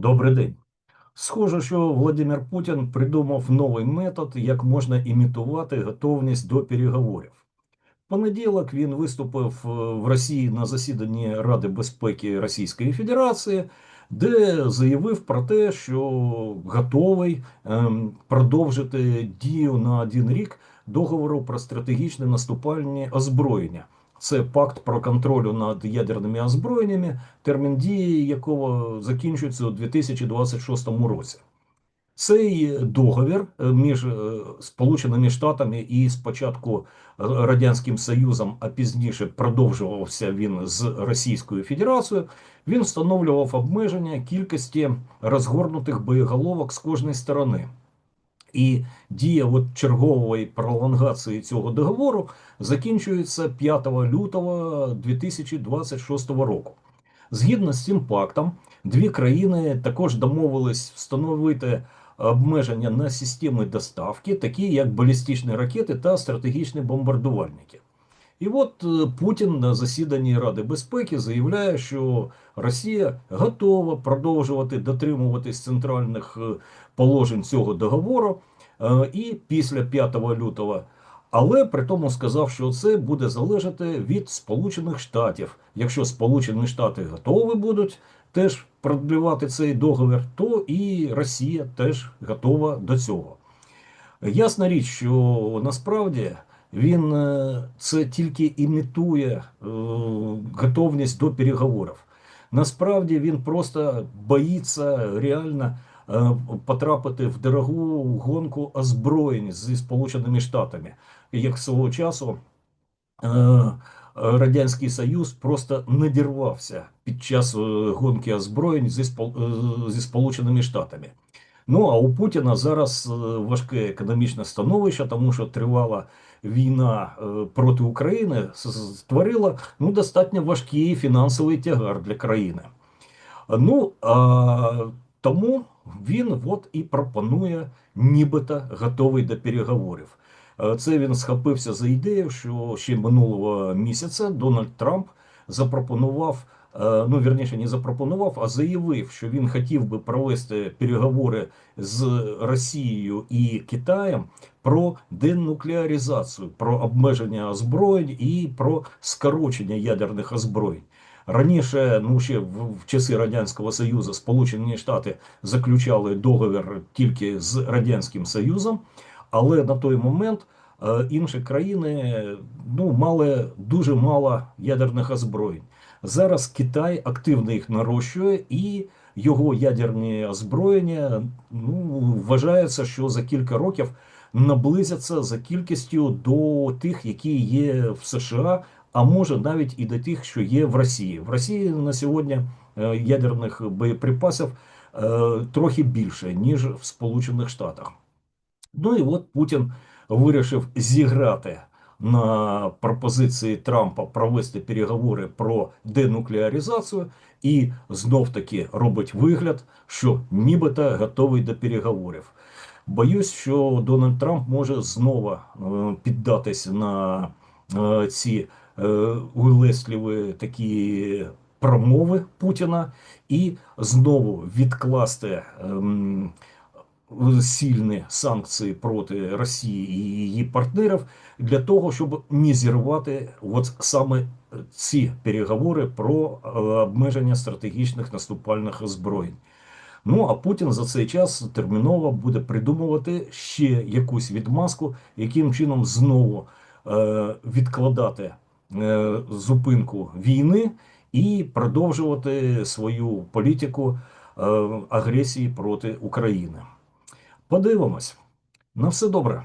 Добрий день. Схоже, що Володимир Путін придумав новий метод, як можна імітувати готовність до переговорів. Понеділок він виступив е, в Росії на засіданні Ради безпеки Російської Федерації, де заявив про те, що готовий ем, продовжити дію на один рік договору про стратегічне наступальні озброєння. Це пакт про контроль над ядерними озброєннями, термін дії якого закінчується у 2026 році. Цей договір е, між е, Сполученими Штатами і спочатку Радянським Союзом, а пізніше продовжувався він з Російською Федерацією. Він встановлював обмеження кількості розгорнутих боєголовок з кожної сторони. І дія от чергової пролонгації цього договору закінчується 5 лютого 2026 року. Згідно з цим пактом, дві країни також домовились встановити обмеження на системи доставки, такі як балістичні ракети та стратегічні бомбардувальники. І от е, Путін на засіданні Ради безпеки заявляє, що Росія готова продовжувати дотримуватись центральних е, положень цього договору е, і після 5 лютого. Але при тому сказав, що це буде залежати від Сполучених Штатів. Якщо Сполучені Штати готові будуть теж продлювати цей договір, то і Росія теж готова до цього. Ясна річ, що насправді він е, це тільки імітує е, готовність до переговорів. Насправді він просто боїться реально е, потрапити в дорогу гонку озброєнь зі Сполученими Штатами, як свого часу. Радянський Союз просто надірвався під час гонки озброєнь зі, Сполученими Штатами. Ну а у Путіна зараз важке економічне становище, тому що тривала війна е, проти України створила ну, достатньо важкий фінансовий тягар для країни. Ну а тому він от і пропонує, нібито готовий до переговорів. Е, це він схопився за ідею, що ще минулого місяця Дональд Трамп запропонував. Е, ну вірніше не запропонував, а заявив, що він хотів би провести переговори з Росією і Китаєм про денуклеаризацію, про обмеження озброєнь і про скорочення ядерних озброєнь. Раніше, ну ще в, в часи радянського союзу, Сполучені Штати заключали договір тільки з радянським Союзом, але на той момент. Е, інші країни ну мали дуже мало ядерних озброєнь. Зараз Китай активно їх нарощує, і його ядерні озброєння ну, вважається, що за кілька років наблизяться за кількістю до тих, які є в США, а може навіть і до тих, що є в Росії. В Росії на сьогодні е, ядерних боєприпасів е, трохи більше ніж в Сполучених Штатах. Ну і от Путін вирішив зіграти на пропозиції Трампа провести переговори про денуклеаризацію, і знов таки робить вигляд, що нібито готовий до переговорів. Боюсь, що Дональд Трамп може знову е, піддатися на е, ці е, улесливі такі промови Путіна і знову відкласти. Сильні санкції проти Росії і її партнерів для того, щоб не зірвати от саме ці переговори про е, обмеження стратегічних наступальних озброєнь. Ну а Путін за цей час терміново буде придумувати ще якусь відмазку, яким чином знову е, відкладати е, зупинку війни і продовжувати свою політику агресії проти України. Подивимось. На все добре.